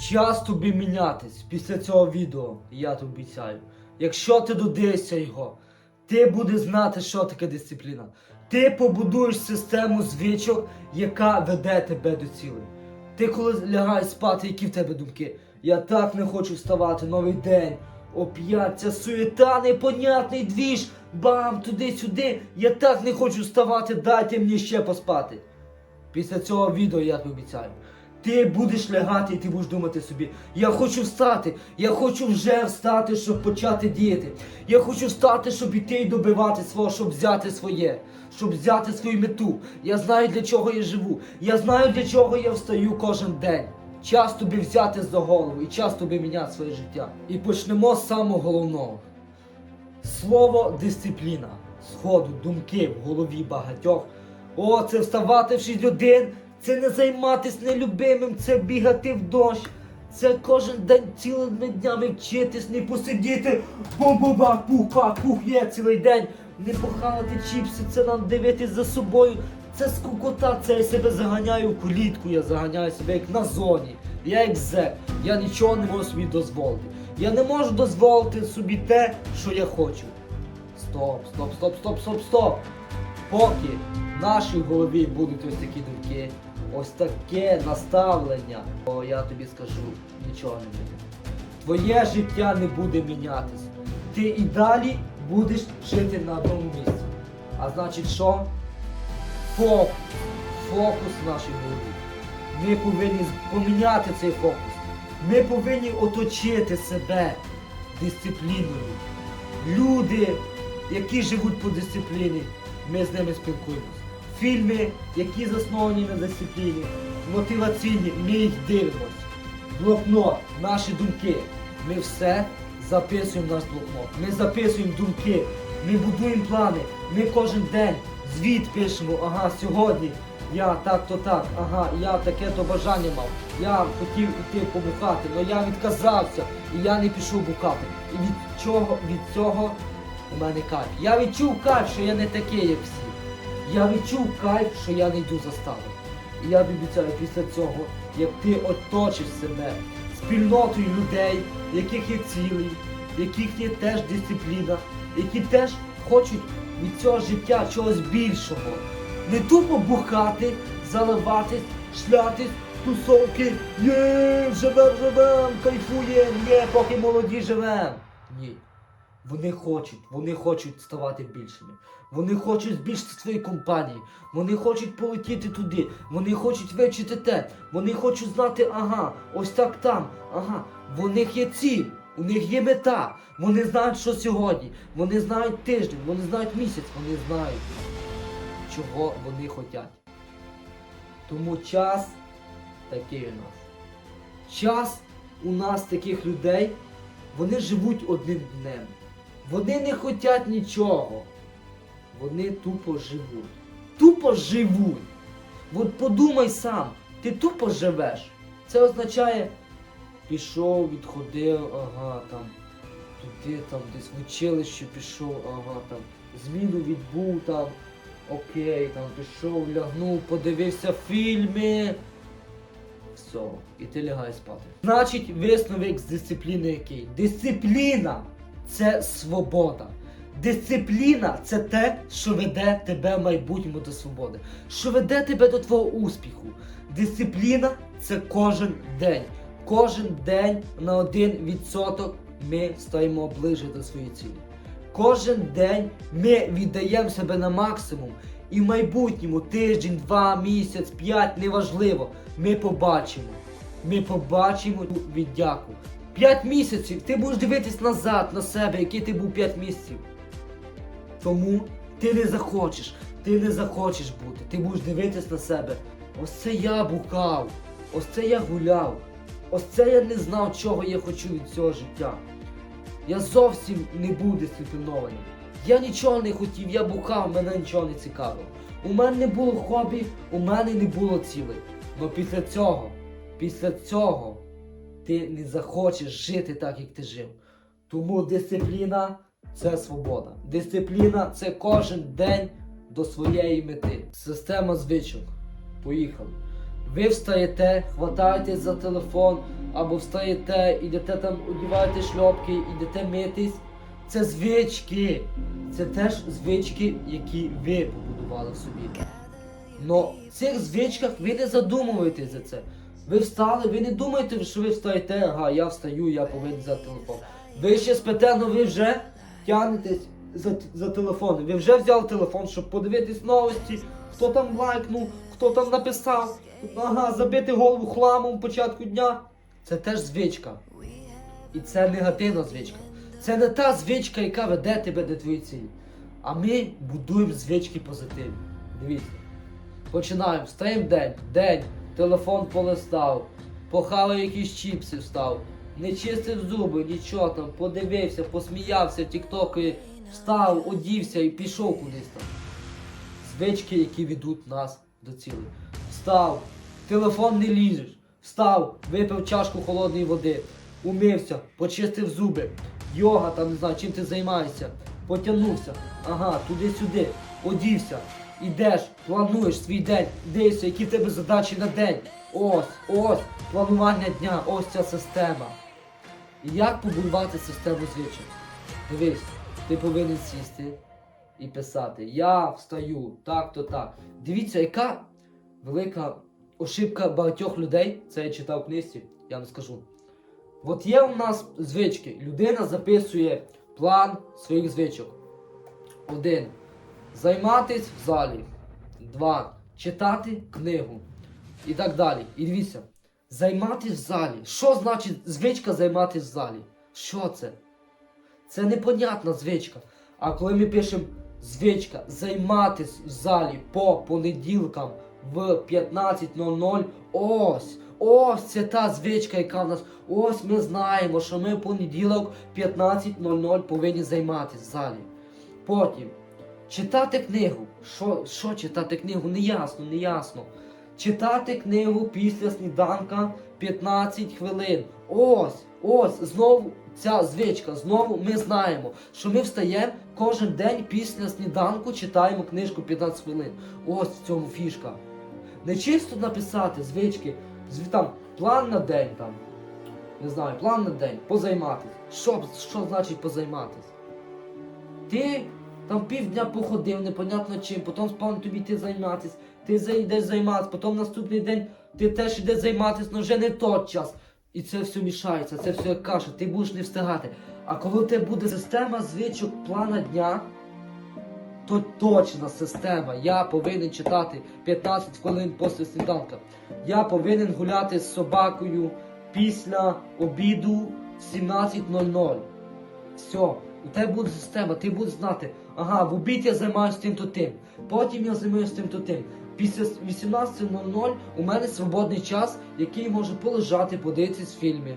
Час тобі мінятись після цього відео, я тобі обіцяю. Якщо ти додивишся його, ти будеш знати, що таке дисципліна. Ти побудуєш систему звичок, яка веде тебе до цілей. Ти коли лягаєш спати, які в тебе думки? Я так не хочу вставати, новий день. Оп'ять суєта, непонятний двіж, бам, туди-сюди. Я так не хочу вставати, дайте мені ще поспати. Після цього відео я тобі обіцяю. Ти будеш лягати і ти будеш думати собі, я хочу встати, я хочу вже встати, щоб почати діяти. Я хочу встати, щоб іти і добивати свого, щоб взяти своє, щоб взяти свою мету. Я знаю, для чого я живу. Я знаю, для чого я встаю кожен день. Час тобі взяти за голову і час тобі міняти своє життя. І почнемо з самого головного. Слово дисципліна. Сходу, думки в голові багатьох. О, це вставати в 6 годин, це не займатися нелюбимим, це бігати в дощ. Це кожен день цілими днями вчитись, не посидіти, бу-бу-ба, пух-пах, пух цілий день. Не похавати чіпси, це нам дивитись за собою. Це скукота, це я себе заганяю в клітку, я заганяю себе як на зоні. Я як зек, я нічого не можу собі дозволити. Я не можу дозволити собі те, що я хочу. Стоп, стоп, стоп, стоп, стоп, стоп. Поки в нашій голові будуть ось такі думки, ось таке наставлення, то я тобі скажу, нічого не буде. Твоє життя не буде мінятися. Ти і далі будеш жити на одному місці. А значить що? Фокус. Фокус в нашій голові. Ми повинні поміняти цей фокус. Ми повинні оточити себе дисципліною. Люди, які живуть по дисципліні, ми з ними спілкуємося. Фільми, які засновані на дисципліні, мотиваційні, ми дивимося. Блокнот, наші думки. Ми все записуємо в наш блокнот. Ми записуємо думки, ми будуємо плани. Ми кожен день звіт пишемо. Ага, сьогодні я так-то так, ага, я таке-то бажання мав. Я хотів іти побухати, але я відказався і я не пішов бухати. І від чого від цього у мене кайф. Я відчув кайф, що я не такий, як всі. Я відчув кайф, що я не йду за ставом. І я обіцяю після цього, як ти оточиш себе спільнотою людей, в яких є цілі, в яких є теж дисципліна, які теж хочуть від цього життя чогось більшого. Не тупо бухати, заливатись, шлятись, тусовки, є, живем, живем, кайфуєм, є, поки молоді живем. Ні. Вони хочуть, вони хочуть ставати більшими. Вони хочуть збільшити свої компанії. Вони хочуть полетіти туди. Вони хочуть вивчити те. Вони хочуть знати, ага, ось так там, ага. В них є ціль, у них є мета. Вони знають, що сьогодні. Вони знають тиждень, вони знають місяць, вони знають, чого вони хочуть. Тому час такий у нас. Час у нас таких людей, вони живуть одним днем. Вони не хочуть нічого. Вони тупо живуть. Тупо живуть. От подумай сам, ти тупо живеш. Це означає, пішов, відходив, ага, там, туди, там, десь в училище пішов, ага, там, зміну відбув, там, окей, там, пішов, лягнув, подивився фільми. Все, і ти лягай спати. Значить, висновок з дисципліни який? Дисципліна це свобода. Дисципліна це те, що веде тебе в майбутньому до свободи, що веде тебе до твого успіху. Дисципліна це кожен день. Кожен день на один відсоток ми стаємо ближче до своєї цілі. Кожен день ми віддаємо себе на максимум. І в майбутньому тиждень, два, місяць, п'ять, неважливо. Ми побачимо. Ми побачимо віддяку. П'ять місяців ти будеш дивитись назад на себе, який ти був п'ять місяців. Тому ти не захочеш, ти не захочеш бути. Ти будеш дивитись на себе. Ось це я бухав, ось це я гуляв, ось це я не знав, чого я хочу від цього життя. Я зовсім не був дисциплінований. Я нічого не хотів, я бухав, мене нічого не цікавило. У мене не було хобі, у мене не було цілей. Но після цього, після цього ти не захочеш жити так, як ти жив. Тому дисципліна це свобода. Дисципліна це кожен день до своєї мети. Система звичок. Поїхали. Ви встаєте, хватаєтесь за телефон, або встаєте, ідете там, одіваєте шльопки, ідете митись. Це звички. Це теж звички, які ви побудували собі. Но в цих звичках ви не задумуєтесь за це. Ви встали, ви не думаєте, що ви встаєте, ага, я встаю, я повинен взяти телефон. Ви ще спите, но ви вже тягнетесь за, за телефоном. Ви вже взяли телефон, щоб подивитись новості, хто там лайкнув, хто там написав. Ага, забити голову хламом початку дня. Це теж звичка. І це негативна звичка. Це не та звичка, яка веде тебе до твоєї цілі. А ми будуємо звички позитивні. Дивіться. Починаємо, встаємо день, день, телефон полистав, похавав якісь чіпси встав, не чистив зуби, нічого там, подивився, посміявся, тіктоки, встав, одівся і пішов кудись там. Звички, які ведуть нас до цілі. Встав, телефон не лізеш, встав, випив чашку холодної води, умився, почистив зуби, йога там не знаю, чим ти займаєшся, потягнувся, ага, туди-сюди, одівся, ідеш, плануєш свій день, дивишся, які в тебе задачі на день. Ось, ось, планування дня, ось ця система. І як побудувати систему звичок? Дивись, ти повинен сісти і писати. Я встаю, так-то так. Дивіться, яка велика ошибка багатьох людей, це я читав в книжці, я вам скажу. От є у нас звички. Людина записує план своїх звичок. Один. Займатись в залі. Два. Читати книгу. І так далі. І дивіться. Займатись в залі. Що значить звичка займатись в залі? Що це? Це непонятна звичка. А коли ми пишемо звичка займатись в залі по понеділкам в 15.00, ось, ось це та звичка, яка в нас. Ось ми знаємо, що ми в понеділок в 15.00 повинні займатись в залі. Потім читати книгу. Що, що читати книгу? Неясно, неясно. Читати книгу після сніданка 15 хвилин. Ось, ось, знову ця звичка. Знову ми знаємо, що ми встаємо кожен день після сніданку, читаємо книжку 15 хвилин. Ось в цьому фішка. Не чисто написати звички, зв- там, план на день там. Не знаю, план на день, позайматись. Що, що значить позайматись? Ти там півдня походив, непонятно чим, потім спав тобі йти займатись, ти зайдеш займатися, потім наступний день ти теж йдеш займатися, але вже не той час. І це все мішається, це все як каша, ти будеш не встигати. А коли у тебе буде система звичок плана дня, то точна система. Я повинен читати 15 хвилин після сніданка. Я повинен гуляти з собакою після обіду в 17.00. Все, у тебе буде система, ти будеш знати, ага, в обід я займаюся тим-то тим, потім я займаюся тим-то тим. Після 18.00 у мене свободний час, який можу полежати, подивитись фільми,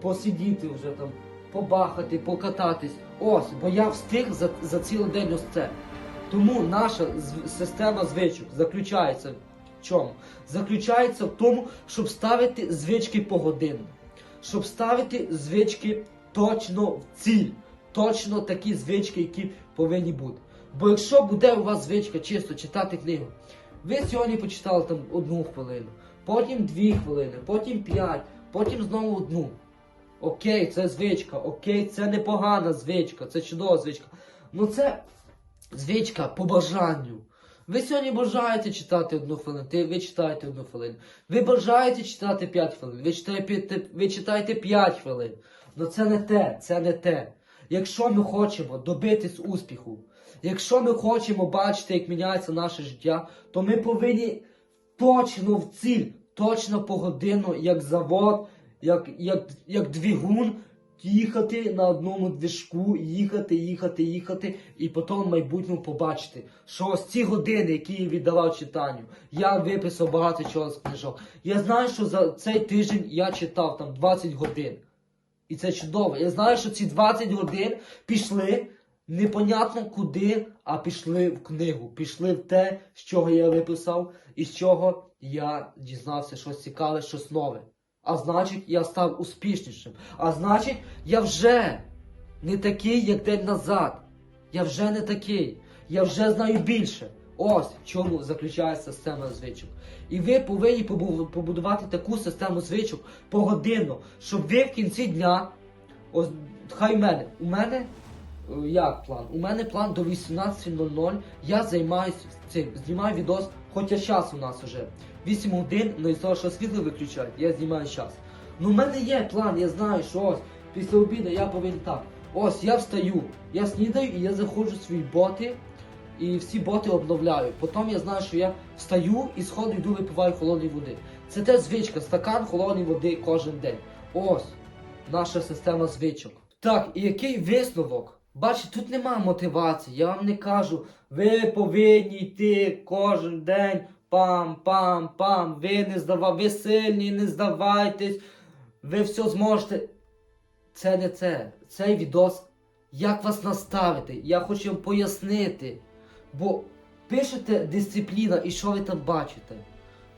посидіти вже там, побахати, покататись. Ось, бо я встиг за, за цілий день ось це. Тому наша система звичок заключається в чому? Заключається в тому, щоб ставити звички погодинно, щоб ставити звички точно в ціль, точно такі звички, які повинні бути. Бо якщо буде у вас звичка чисто читати книгу, ви сьогодні почитали там одну хвилину, потім дві хвилини, потім п'ять, потім знову одну. Окей, це звичка, окей, це непогана звичка, це чудова звичка. Ну це звичка по бажанню. Ви сьогодні бажаєте читати одну хвилину, ви читаєте одну хвилину. Ви бажаєте читати 5 хвилин, ви читаєте, 5 хвилин. Ну це не те, це не те. Якщо ми хочемо добитись успіху, якщо ми хочемо бачити, як міняється наше життя, то ми повинні точно в ціль, точно погодинно, як завод, як, як, як двигун, їхати на одному движку, їхати, їхати, їхати, і потім в майбутньому побачити, що ось ці години, які я віддавав читанню, я виписав багато чого з книжок. Я знаю, що за цей тиждень я читав там 20 годин. І це чудово. Я знаю, що ці 20 годин пішли непонятно куди, а пішли в книгу, пішли в те, з чого я виписав, і з чого я дізнався щось цікаве, щось нове. А значить, я став успішнішим. А значить, я вже не такий, як день назад. Я вже не такий. Я вже знаю більше. Ось в чому заключається система звичок. І ви повинні побудувати таку систему звичок погодинно, щоб ви в кінці дня, ось хай в мене, у мене е, як план? У мене план до 18.00. Я займаюся цим, знімаю відос, хоча час у нас вже 8 годин, ну і того, що світло виключають, я знімаю час. Ну, в мене є план, я знаю, що ось після обіду я повинен так. Ось я встаю, я снідаю і я заходжу в свої боти. І всі боти обновляю. Потім я знаю, що я встаю і сходу йду випиваю холодної води. Це теж звичка, стакан холодної води кожен день. Ось наша система звичок. Так, і який висновок? Бачите, тут нема мотивації. Я вам не кажу, ви повинні йти кожен день. Пам, пам, пам. Ви не здава, ви сильні, не здавайтесь. Ви все зможете. Це не це. Цей відос. Як вас наставити? Я хочу вам пояснити. Бо пишете дисципліна і що ви там бачите?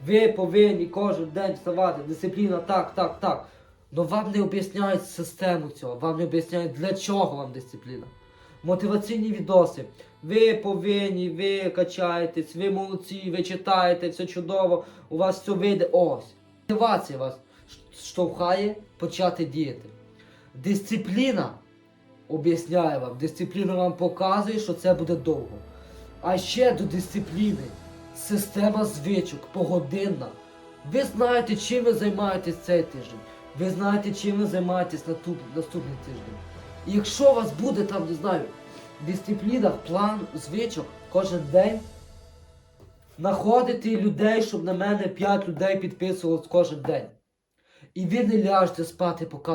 Ви повинні кожен день вставати, дисципліна так, так, так. Но вам не об'ясняють систему цього, вам не об'ясняють для чого вам дисципліна. Мотиваційні відоси. Ви повинні, ви качаєтесь, ви молодці, ви читаєте, все чудово, у вас все вийде. Ось. Мотивація вас штовхає почати діяти. Дисципліна об'ясняє вам, дисципліна вам показує, що це буде довго. А ще до дисципліни система звичок погодинна. Ви знаєте, чим ви займаєтесь цей тиждень. Ви знаєте, чим ви займаєтесь наступ, наступний тиждень. І якщо у вас буде там, не знаю, дисципліна, план звичок кожен день, знаходити людей, щоб на мене 5 людей підписувалось кожен день. І ви не ляжете спати, поки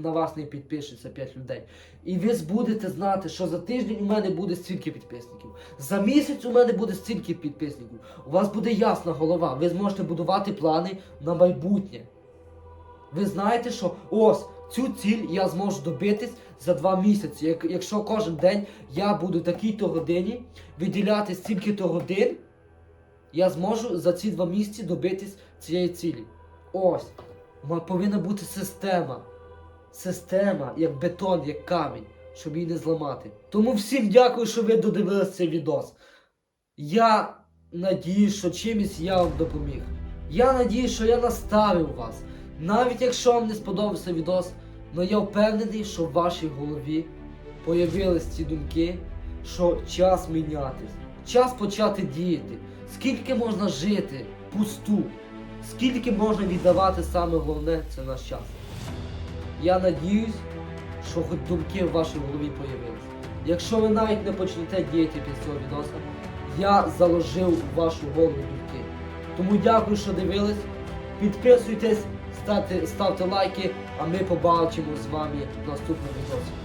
на вас не підпишеться 5 людей. І ви будете знати, що за тиждень у мене буде стільки підписників. За місяць у мене буде стільки підписників. У вас буде ясна голова. Ви зможете будувати плани на майбутнє. Ви знаєте, що ось цю ціль я зможу добитись за два місяці. Як, якщо кожен день я буду такій-то годині виділяти стільки-то годин, я зможу за ці два місяці добитись цієї цілі. Ось. Повинна бути система. Система, як бетон, як камінь, щоб її не зламати. Тому всім дякую, що ви додивилися цей відос. Я надіюсь, що чимось я вам допоміг. Я надіюсь, що я наставив вас. Навіть якщо вам не сподобався відос, але я впевнений, що в вашій голові появились ці думки, що час мінятись, час почати діяти. Скільки можна жити пусту, скільки можна віддавати саме головне це наш час. Я надіюсь, що хоч думки в вашій голові появились. Якщо ви навіть не почнете діяти після цього відоса, я заложив в вашу голову думки. Тому дякую, що дивились. Підписуйтесь, ставте, ставте лайки, а ми побачимо з вами в наступному відосі.